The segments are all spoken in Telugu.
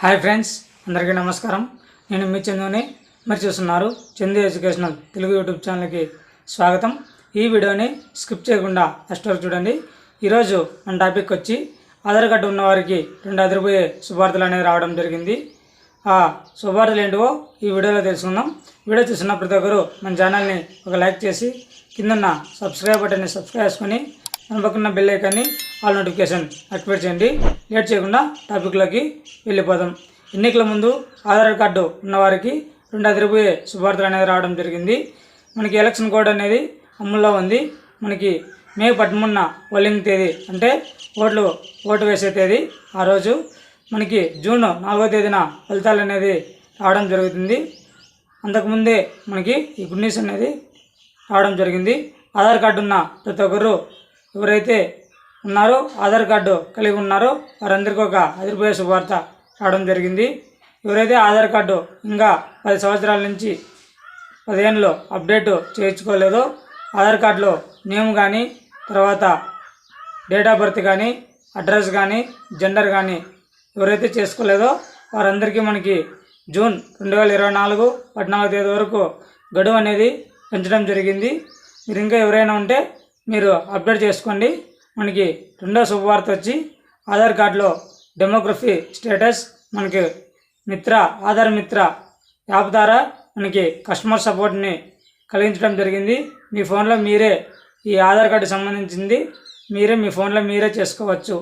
హాయ్ ఫ్రెండ్స్ అందరికీ నమస్కారం. నేను మీ చందుని. మీరు చూస్తున్నారు చందు ఎడ్యుకేషనల్ తెలుగు యూట్యూబ్ ఛానల్కి స్వాగతం. ఈ వీడియోని స్కిప్ చేయకుండా ఫస్ట్ వరకు చూడండి. ఈరోజు మన టాపిక్ వచ్చి ఆధార్ కార్డు ఉన్నవారికి రెండు అదిరిపోయే శుభార్తలు అనేది రావడం జరిగింది. ఆ శుభార్తలు ఏంటివో ఈ వీడియోలో తెలుసుకుందాం. వీడియో చూసిన ప్రతి ఒక్కరు మన ఛానల్ని ఒక లైక్ చేసి కిందన్న సబ్స్క్రైబ్ బటన్ని సబ్స్క్రైబ్ చేసుకొని మన పక్కన బెల్ ఐకాన్ని ఆల్ నోటిఫికేషన్ యాక్టివేట్ చేయండి. లేట్ చేయకుండా టాపిక్లోకి వెళ్ళిపోదాం. ఎన్నికల ముందు ఆధార్ కార్డు ఉన్నవారికి రెండు అదిరిపోయే శుభార్తలు అనేది రావడం జరిగింది. మనకి ఎలక్షన్ కోడ్ అనేది అమల్లో ఉంది. మనకి మే పదమూడున పోలింగ్ తేదీ అంటే ఓట్లు ఓటు వేసే తేదీ ఆ రోజు. మనకి జూన్ నాలుగో తేదీన ఫలితాలు అనేది రావడం జరుగుతుంది. అంతకుముందే మనకి ఈ గుడ్ న్యూస్ అనేది రావడం జరిగింది. ఆధార్ కార్డు ఉన్న ప్రతి ఒక్కరు ఎవరైతే ఉన్నారో ఆధార్ కార్డు కలిగి ఉన్నారో వారందరికీ ఒక అదిరిపోయే శుభార్త రావడం జరిగింది. ఎవరైతే ఆధార్ కార్డు ఇంకా పది సంవత్సరాల నుంచి పదిహేనులో అప్డేట్ చేయించుకోలేదో ఆధార్ కార్డులో నేమ్ కానీ తర్వాత డేట్ ఆఫ్ బర్త్ కానీ అడ్రస్ కానీ జెండర్ కానీ ఎవరైతే చేసుకోలేదో వారందరికీ మనకి జూన్ రెండు వేల ఇరవై నాలుగు పద్నాలుగు తేదీ వరకు గడువు అనేది పెంచడం జరిగింది. మీరు ఇంకా ఎవరైనా ఉంటే మీరు అప్డేట్ చేసుకోండి. మనకి రెండో శుభవార్త వచ్చి ఆధార్ కార్డులో డెమోగ్రఫీ స్టేటస్ మనకి మిత్ర ఆధార్ మిత్ర యాప్ ద్వారా మనకి కస్టమర్ సపోర్ట్ని కలిగించడం జరిగింది. మీ ఫోన్లో మీరే ఈ ఆధార్ కార్డు సంబంధించింది మీరే మీ ఫోన్లో మీరే చేసుకోవచ్చు.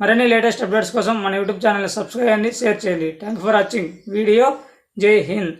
మరిన్ని లేటెస్ట్ అప్డేట్స్ కోసం మన యూట్యూబ్ ఛానల్ని సబ్స్క్రైబ్ చేయండి షేర్ చేయండి. Thank for watching video. Jai Hind.